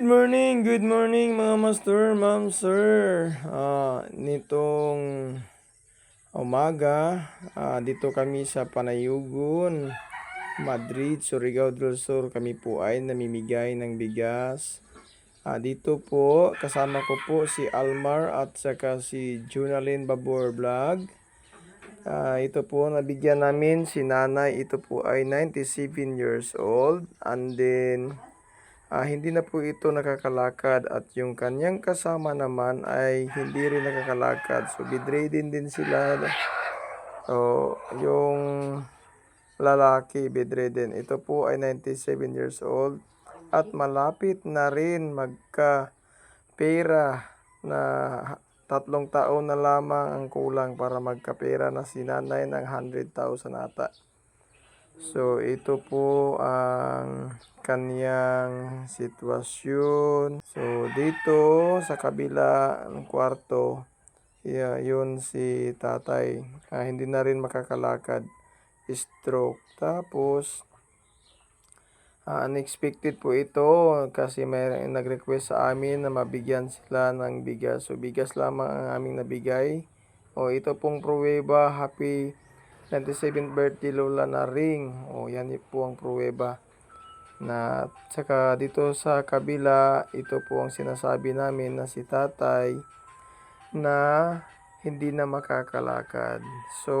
Good morning, good morning mga master, ma'am, sir. Ah, nitong umaga, ah, dito kami sa Panayugon, Madrid, Surigao del Sur. Kami po ay namimigay ng bigas. Ah, dito po, kasama ko po si Almar at saka si Junalyn Babor Vlog. Ah, ito po, nabigyan namin si nanay. Ito po ay 97 years old. And then, ah, hindi na po ito nakakalakad. At yung kanyang kasama naman ay hindi rin nakakalakad. So, bedridden din sila. So, yung lalaki bedridden. Ito po ay 97 years old. At malapit na rin magka pera na tatlong taon na lamang ang kulang para magkapera na si nanay ng 100,000 ata. So, ito po ang kanyang sitwasyon. So, dito sa kabila ng kwarto, yeah, yun si tatay. Ah, hindi na rin makakalakad. Stroke. Tapos, Ah, unexpected po ito kasi may nag-request sa amin na mabigyan sila ng bigas. So bigas lamang ang aming nabigay. O ito pong pruweba, happy 97th birthday Lola na ring. O yan po ang pruweba. Na saka dito sa kabila, ito po ang sinasabi namin na si tatay na hindi na makakalakad. So,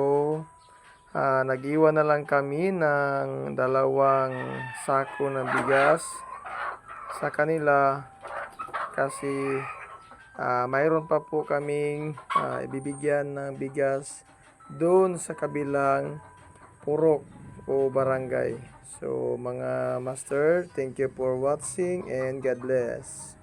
Ah, nag-iwan na lang kami ng dalawang sako ng bigas sa kanila kasi ah, mayroon pa po kaming ah, ibibigyan ng bigas doon sa kabilang purok o barangay. So mga master, thank you for watching and God bless.